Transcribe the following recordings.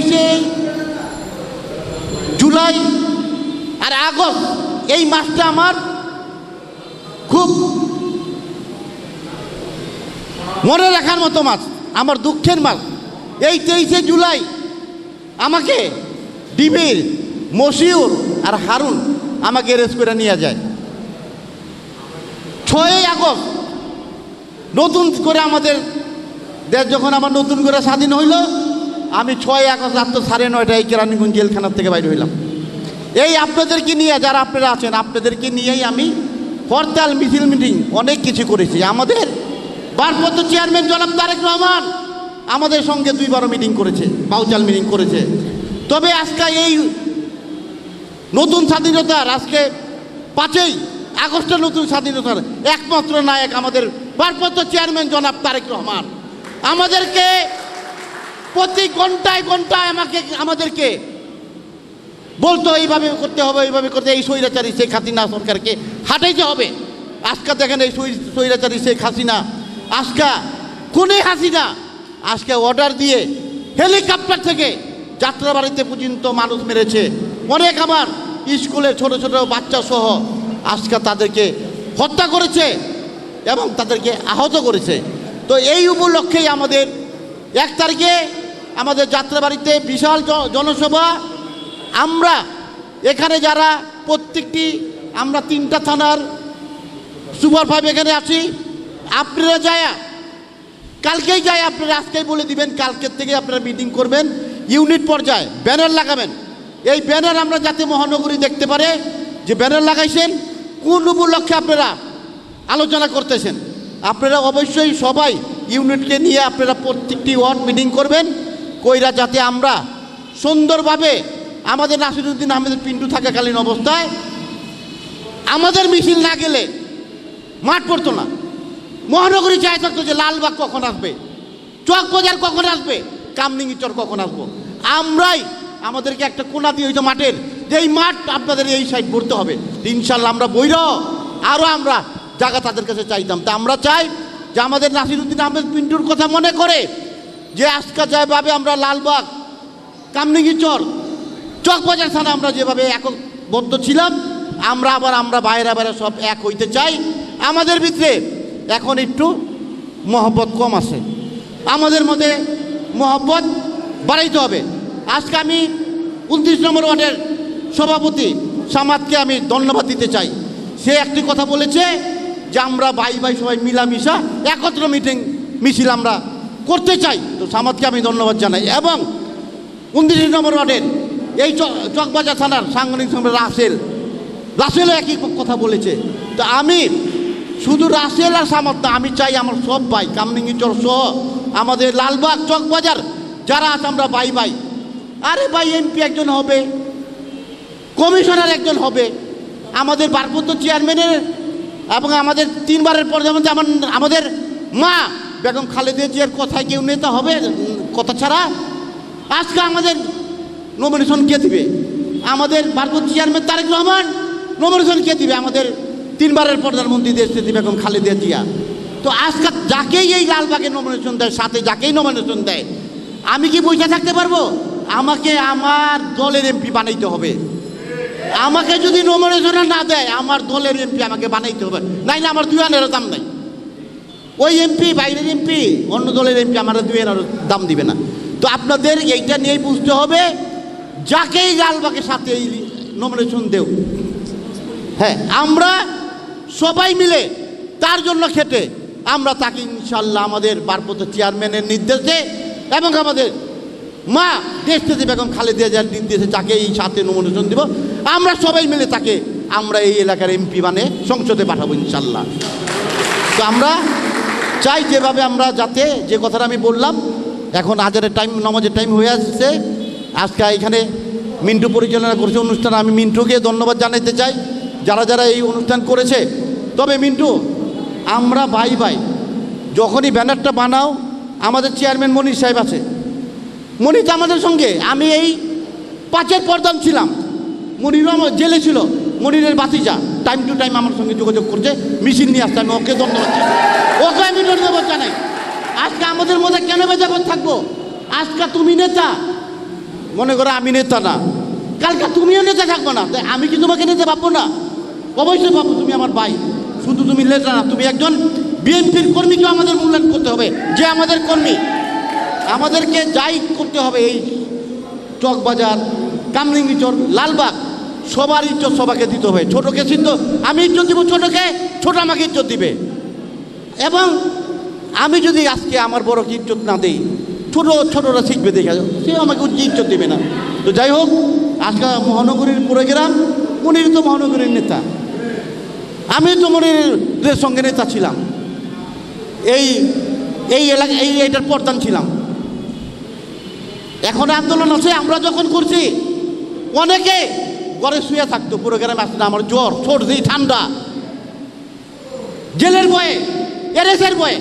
তেইশে জুলাই আর আগস্ট, এই মাসটা আমার খুব মনে রাখার মতো মাস, আমার দুঃখের মাস। এই তেইশে জুলাই আমাকে ডিবির মশিউর আর হারুন আমাকে অ্যারেস্ট করে নিয়ে যায়। ছয়ই আগস্ট, নতুন করে আমাদের দেশ যখন আমার নতুন করে স্বাধীন হইল আমি ছয় আগস্ট রাত্র সাড়ে নয়টায় কেরানীগঞ্জ জেলখানার থেকে বাইরে হইলাম। এই আপনাদেরকে নিয়ে যারা আপনারা আছেন, আপনাদেরকে নিয়েই আমি হরতাল, মিছিল, মিটিং অনেক কিছু করেছি। আমাদের ভারপ্রাপ্ত চেয়ারম্যান জনাব তারেক রহমান আমাদের সঙ্গে দুইবারও মিটিং করেছে, বাউচাল মিটিং করেছে। তবে আজকে এই নতুন স্বাধীনতার আজকে পাঁচই আগস্টের নতুন স্বাধীনতার একমাত্র নায়ক আমাদের ভারপ্রাপ্ত চেয়ারম্যান জনাব তারেক রহমান। আমাদেরকে প্রতি ঘন্টায় ঘন্টায় আমাকে, আমাদেরকে বলতো, এইভাবে করতে হবে, এইভাবে করতে এই স্বৈরাচারী শেখ হাসিনা সরকারকে হাঁটাইতে হবে। আজকে দেখেন এই স্বৈরাচারী শেখ হাসিনা, আজকা কোনে হাসিনা, আজকে অর্ডার দিয়ে হেলিকপ্টার থেকে যাত্রাবাড়িতে পর্যন্ত মানুষ মেরেছে। অনেক আমার স্কুলের ছোট ছোট বাচ্চা সহ আজকে তাদেরকে হত্যা করেছে এবং তাদেরকে আহত করেছে। তো এই উপলক্ষেই আমাদের এক তারিখে আমাদের যাত্রাবাড়িতে বিশাল জনসভা। আমরা এখানে যারা প্রত্যেকটি, আমরা তিনটা থানার সুপার ফাইভ এখানে আছি। আপনারা যায়, কালকেই যায় আপনারা আজকেই বলে দিবেন, কালকের থেকে আপনারা মিটিং করবেন। ইউনিট পর্যায়ে ব্যানার লাগাবেন। এই ব্যানার আমরা যাতে মহানগরী দেখতে পারে, যে ব্যানার লাগাইছেন, কোন উপলক্ষে আপনারা আলোচনা করতেছেন। আপনারা অবশ্যই সবাই ইউনিটকে নিয়ে আপনারা প্রত্যেকটি ওয়ার্ড মিটিং করবেন। কইরা যাতে আমরা সুন্দরভাবে আমাদের নাসিরুদ্দিন আহমেদের পিন্টু থাকাকালীন অবস্থায় আমাদের মিছিল না গেলে মাঠ পড়তো না। মহানগরী চাই থাকতো যে লালবাগ কখন আসবে? চক বাজার কখন আসবে? কামনিঙ্গি চর কখন আসব? আমরাই আমাদেরকে একটা কোনা দিয়ে হইতো মাঠের, যে এই মাঠ আপনাদের এই সাইড ভরতে হবে। ইনশাল্লাহ আমরা বইর আরও আমরা জায়গা তাদের কাছে চাইতাম। তা আমরা চাই যে আমাদের নাসিরুদ্দিন আহমেদ পিন্টুর কথা মনে করে যে আজকা যেভাবে আমরা লালবাগ কামনিঙ্গি চর চকবাজার থানা আমরা যেভাবে একবদ্ধ ছিলাম, আমরা আবার আমরা বাইরে বাইরে সব এক হইতে চাই। আমাদের ভিতরে এখন একটু মহব্বত কম আছে। আমাদের মধ্যে মহব্বত বাড়াইতে হবে। আজকে আমি উনত্রিশ নম্বর ওয়ার্ডের সভাপতি সামাদকে আমি ধন্যবাদ দিতে চাই। সে একটি কথা বলেছে যে, আমরা ভাই ভাই সবাই মিলামিশা, একত্র মিটিং মিছিল আমরা করতে চাই, তো সামাদকে আমি ধন্যবাদ জানাই। এবং উনত্রিশ নম্বর ওয়ার্ডের এই চকবাজার থানার সাংগঠনিক সম্রাট রাসেল, রাসেলও একই কথা বলেছে। তো আমি শুধু রাসেল আর সামর্থ্য আমি চাই আমার সব ভাই কামনিঙ্গিচর সহ আমাদের লালবাগ চকবাজার, যারা আছে আমরা ভাই ভাই। আরে ভাই, এমপি একজন হবে, কমিশনার একজন হবে, আমাদের ভারপ্রাপ্ত চেয়ারম্যানের এবং আমাদের তিনবারের প্রধানমন্ত্রী, আমার আমাদের মা বেগম খালেদা জিয়ার কথায় কেউ নেতা হবে? কথা ছাড়া? আজকে আমাদের নমিনেশন কে দিবে? আমাদের ভারপ্রাপ্ত চেয়ারম্যান তারেক রহমান নমিনেশন কে দিবে? আমাদের তিনবারের প্রধানমন্ত্রী দেশ বেগম খালেদা জিয়া। তো আজকে যাকেই এই লালবাগে নমিনেশন দেয়, সাথে যাকেই নমিনেশন দেয়, আমি কি বসে থাকতে পারব? আমাকে আমার দলের এমপি বানাইতে হবে। আমাকে যদি নমিনেশন না দেয়, আমার দলের এমপি আমাকে বানাইতে হবে। নাই না আমার দুই আনেরও দাম নাই। ওই এমপি, বাইরের এমপি, অন্য দলের এমপি আমার দুই আনেরও দাম দিবে না। তো আপনাদের এইটা নিয়েই বুঝতে হবে, যাকেই লালবাগের সাথে এই নমিনেশন দেও। হ্যাঁ আমরা সবাই মিলে তার জন্য খেটে, আমরা তাকে ইনশাল্লাহ আমাদের বারপত চেয়ারম্যানের নির্দেশে এবং আমাদের মা দেশতে বেগম খালেদা জিয়ার নির্দেশে তাকে এই সাথে নমিনেশন দিব। আমরা সবাই মিলে তাকে, আমরা এই এলাকার এমপি মানে সংসদে পাঠাবো ইনশাল্লাহ। তো আমরা চাই যেভাবে আমরা যাতে যে কথাটা আমি বললাম, এখন আজারের টাইম নমাজের টাইম হয়ে আসছে। আজকে এখানে মিন্টু পরিচালনা করেছে অনুষ্ঠান। আমি মিন্টুকে ধন্যবাদ জানাতে চাই, যারা যারা এই অনুষ্ঠান করেছে। তবে মিন্টু, আমরা ভাই ভাই, যখনই ব্যানারটা বানাও, আমাদের চেয়ারম্যান মনির সাহেব আছে। মনির আমাদের সঙ্গে, আমি এই পাঁচের প্রধান ছিলাম। মনিরও আমার জেলে ছিল। মনিরের বাতিজা। টাইম টু টাইম আমার সঙ্গে যোগাযোগ করছে। মিছিল নিয়ে আসছে, আমি ওকে ধন্যবাদ ওকে আমি ধন্যবাদ জানাই। আজকে আমাদের মধ্যে কেন ভেদাভেদ থাকব? আজকে তুমি নেতা। মনে করো আমি নেতা না। কালকে তুমিও নেতা থাকব না। তাই আমি কি তোমাকে নিতে পারব না? অবশ্যই পাবো তুমি আমার ভাই। শুধু তুমি নেতা না, তুমি একজন বিএনপির কর্মীকেও আমাদের মূল্যায়ন করতে হবে। যে আমাদের কর্মী। আমাদেরকে যাই করতে হবে এই চকবাজার, কামলিঙ্গি চর, লালবাগ। সবার ইজ্জত সবাকে দিতে হবে। ছোটকে সিদ্ধ, আমি ইজ্জত দিব ছোটকে, ছোট আমাকে ইজ্জত দিবে। এবং আমি যদি আজকে আমার বড়কে ইজ্জত না দিই, ছোট ছোটরা শিখবে দেখে। সে আমাকে উচ্চ ইজ্জত দেবে না। তো যাই হোক, আজকে মহানগরীর প্রোগ্রাম মনির তো মহানগরীর নেতা। আমি তো মনিরের সঙ্গে নেতা ছিলাম। এই এই এলাকা, এই এটার প্রধান ছিলাম। এখন আন্দোলন আছে, আমরা যখন করছি, অনেকে ঘরে শুয়ে থাকতো প্রোগ্রামে আসতো আমার জ্বর, সর্দি, ঠান্ডা। জেলের বয়ে এরেসের বয়ে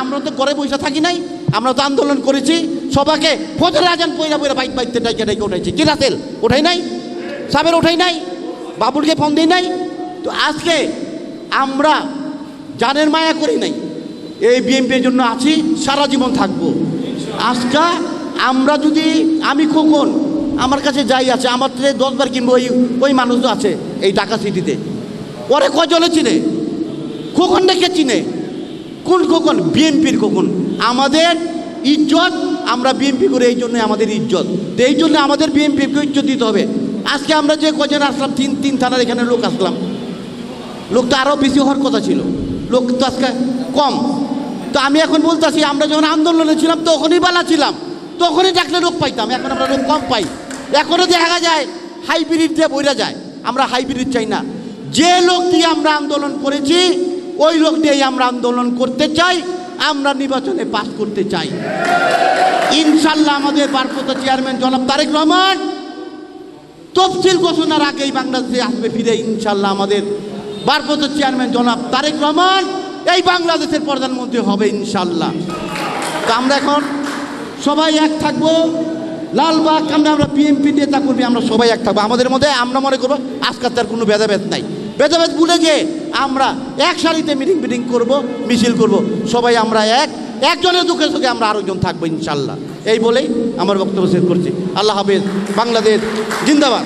আমরা তো ঘরে বসে থাকি নাই, আমরা তো আন্দোলন করেছি সবাকে ফজর আজান পয়লা পয়লা বাইক বাইতে ডাইকে ডাইকে উঠাইছি। কি রাতেল ওঠাই নাই? সাবের ওঠাই নাই? বাবুলকে ফোন দিই নাই? তো আজকে আমরা জানের মায়া করি নাই। এই বিএনপির জন্য আছি, সারা জীবন থাকব। আজকা আমরা যদি, আমি খোকন আমার কাছে যাই আছে, আমার থেকে দশবার কিনবো, ওই ওই মানুষ তো আছে এই ঢাকা সিটিতে। পরে কজনে চিনে? খোকন ডেকে চিনে? কোন খোকন? বিএনপির খোকন। আমাদের ইজ্জত, আমরা বিএনপি করে এই জন্য আমাদের ইজ্জত। তো এই জন্য আমাদের বিএনপিকে ইজ্জত দিতে হবে। আজকে আমরা যে কজন আসলাম, তিন তিন থানার এখানে লোক আসলাম। লোকটা আরও বেশি হওয়ার কথা ছিল। লোক তো আজকে কম। তো আমি এখন বলতেছি, আমরা যখন আন্দোলনে ছিলাম, তখনই বালা ছিলাম। তখনই ডাকলে লোক পাইতাম, এখন আমরা লোক কম পাই। এখনও দেখা যায়, হাইব্রিড দিয়ে বইরা যায়। আমরা হাইব্রিড চাই না। যে লোক দিয়ে আমরা আন্দোলন করেছি, ওই লোক দিয়েই আমরা আন্দোলন করতে চাই, আমরা নির্বাচনে পাস করতে চাই। ইনশাল্লাহ আমাদের ভারপ্রাপ্ত চেয়ারম্যান জনাব তারেক রহমান তফসিল ঘোষণার আগেই বাংলাদেশে আসবে ফিরে ইনশাল্লাহ আমাদের ভারপ্রাপ্ত চেয়ারম্যান জনাব তারেক রহমান। এই বাংলাদেশের প্রধানমন্ত্রী হবে ইনশাল্লাহ। তো আমরা এখন সবাই এক থাকব। লালবাগ আমরা আমরা বিএনপি নেতা কর্মী আমরা সবাই এক থাকব। আমাদের মধ্যে আমরা মনে করব আজকাল তার কোনো ভেদাভেদ নাই। ভেদাভেদ ভুলে যে আমরা এক সারিতে মিটিং মিটিং করব, মিছিল করব। সবাই আমরা এক, একজনের দুঃখে সুখে আমরা আরেকজন থাকব ইনশাল্লাহ। এই বলেই আমার বক্তব্য শেষ করছি। আল্লাহ হাফেজ, বাংলাদেশ জিন্দাবাদ।